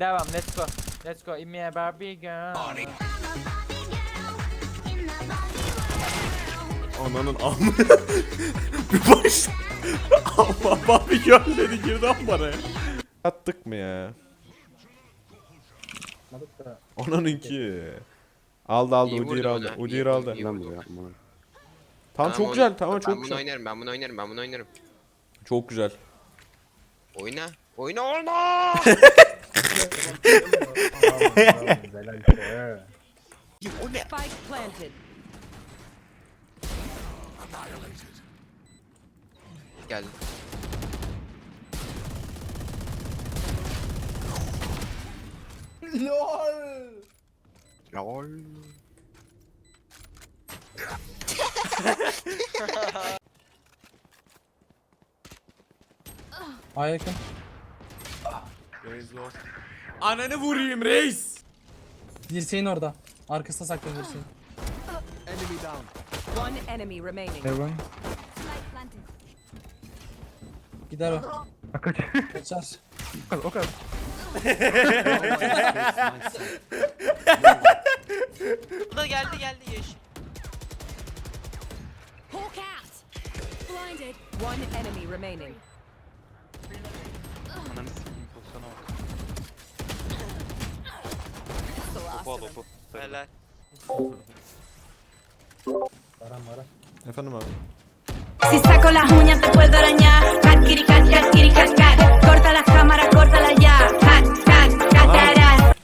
Devam let's go. Let's go. Give me a Barbie girl. Ananın amı. bir baş. Allah Barbie Girl dedi girdi ama bana ya. Attık mı ya? Onunki. Aldı aldı İyi Udyr aldı. ha, iyi Udyr vurdun, aldı. iyi Lan bu ya. aman. Tamam çok güzel tamam ben çok bunu güzel. oynarım ben bunu oynarım ben bunu oynarım. Çok güzel. Oyna. Oyna oyna. อยู่เนี่ย Spike planted. อย่า LOL. ลอล A'ya yakın. Ananı vurayım reis. Dirseğin orada. Arkasına saklan dirseğin. One enemy remaining. Heaven. Gider o. Kaçar. O kadar. Bu da geldi geldi yeşil. Hawk out. Blinded. One enemy remaining. Ananı sikeyim pozisyona bak. That's the last of them. Helal. Efendim abi. Si saco las uñas te puedo arañar. Cat, kiri, cat, cat, kiri, cat, cat. Corta las cámaras, córtalas ya. Cat, cat, cat,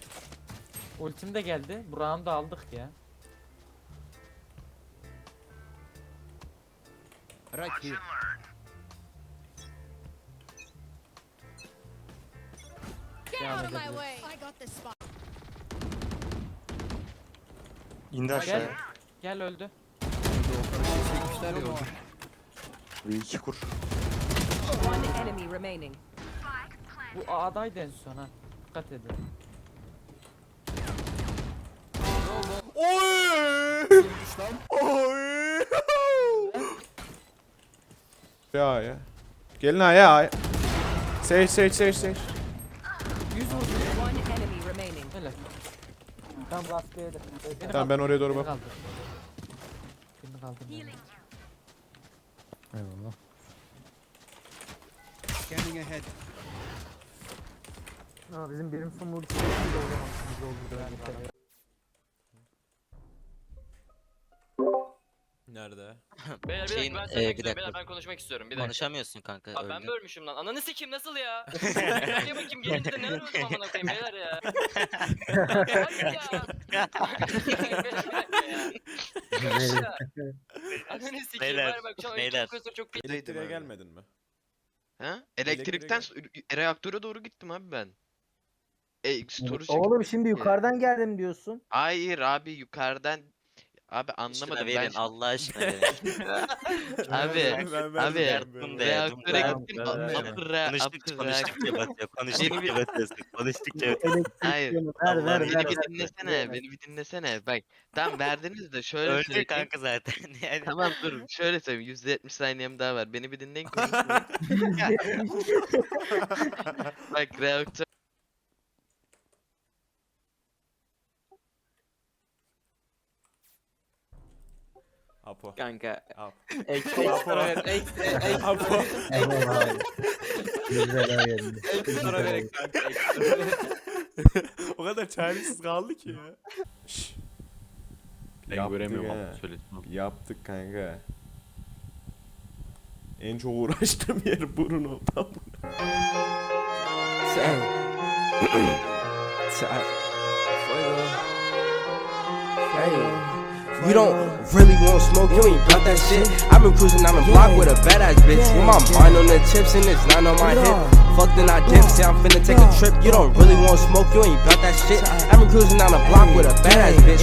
Ultim de geldi. Bu round'u aldık ya. Devam edelim. İndi Gel. aşağıya. Gel öldü. Bir iki kur. One enemy remaining. Bu A'daydı en son ha. Dikkat edin. Oy! Oy! Ya ya. Gelin ha ya. Sage sage sage sage. One enemy remaining. Helal. Tam rastgele. Beni Tamam ben oraya doğru Beni bak. kaldır. Beni kaldır. beni. Nerede? Beyler bir Şeyin, dakika ben e, söylemek bir istiyorum. dakika. Beyler ben konuşmak istiyorum. Bir dakika. Konuşamıyorsun kanka. Abi ben öldün. mi ölmüşüm lan? Ananı sikeyim nasıl ya? Gel bakayım gelince de neler öldüm amına koyayım beyler ya. Hayır ya. Beyler, bir dakika ya. Ananı sikeyim Beyler, beyler bak şu an beyler. çok kötü çok pis. Elektriğe gelmedin mi? Ha? Elektrikten s- reaktöre doğru gittim abi ben. E, storage Oğlum şimdi yukarıdan geldim diyorsun. Hayır abi yukarıdan Abi anlamadım verin ben. Allah aşkına verin. Abi Ben- ben abi reaktöre gittim. upper re- Konuştukça upper konuştukça batıyor. Konuştukça batıyorsun. Konuştukça batıyorsun. Hayır. Ver ver Beni ver. bir dinlesene, beni bir dinlesene. Bak, tam verdiniz de şöyle Öldü söyleyeyim. kanka zaten. Yani Tamam dur, şöyle söyleyeyim. %70 saniyem daha var. Beni bir dinleyin. Bak reaktör Apo. kanka. Apo. Ekstra ver. Ekstra Apo. Eyvallah. Güzel geldi. ekstra ver kanka. o kadar çaresiz kaldı ki ya. Şşş. Ben göremiyorum ha. ama söyledim. Yaptık kanka. En çok uğraştığım yer burun oldu ama. You don't really want smoke, you ain't about that shit. I've been cruising down the block with a badass bitch. With my mind on the chips and it's not on my hip. Fuck then I dip, say I'm finna take a trip. You don't really want smoke, you ain't about that shit. I've been cruising down the block with a badass bitch.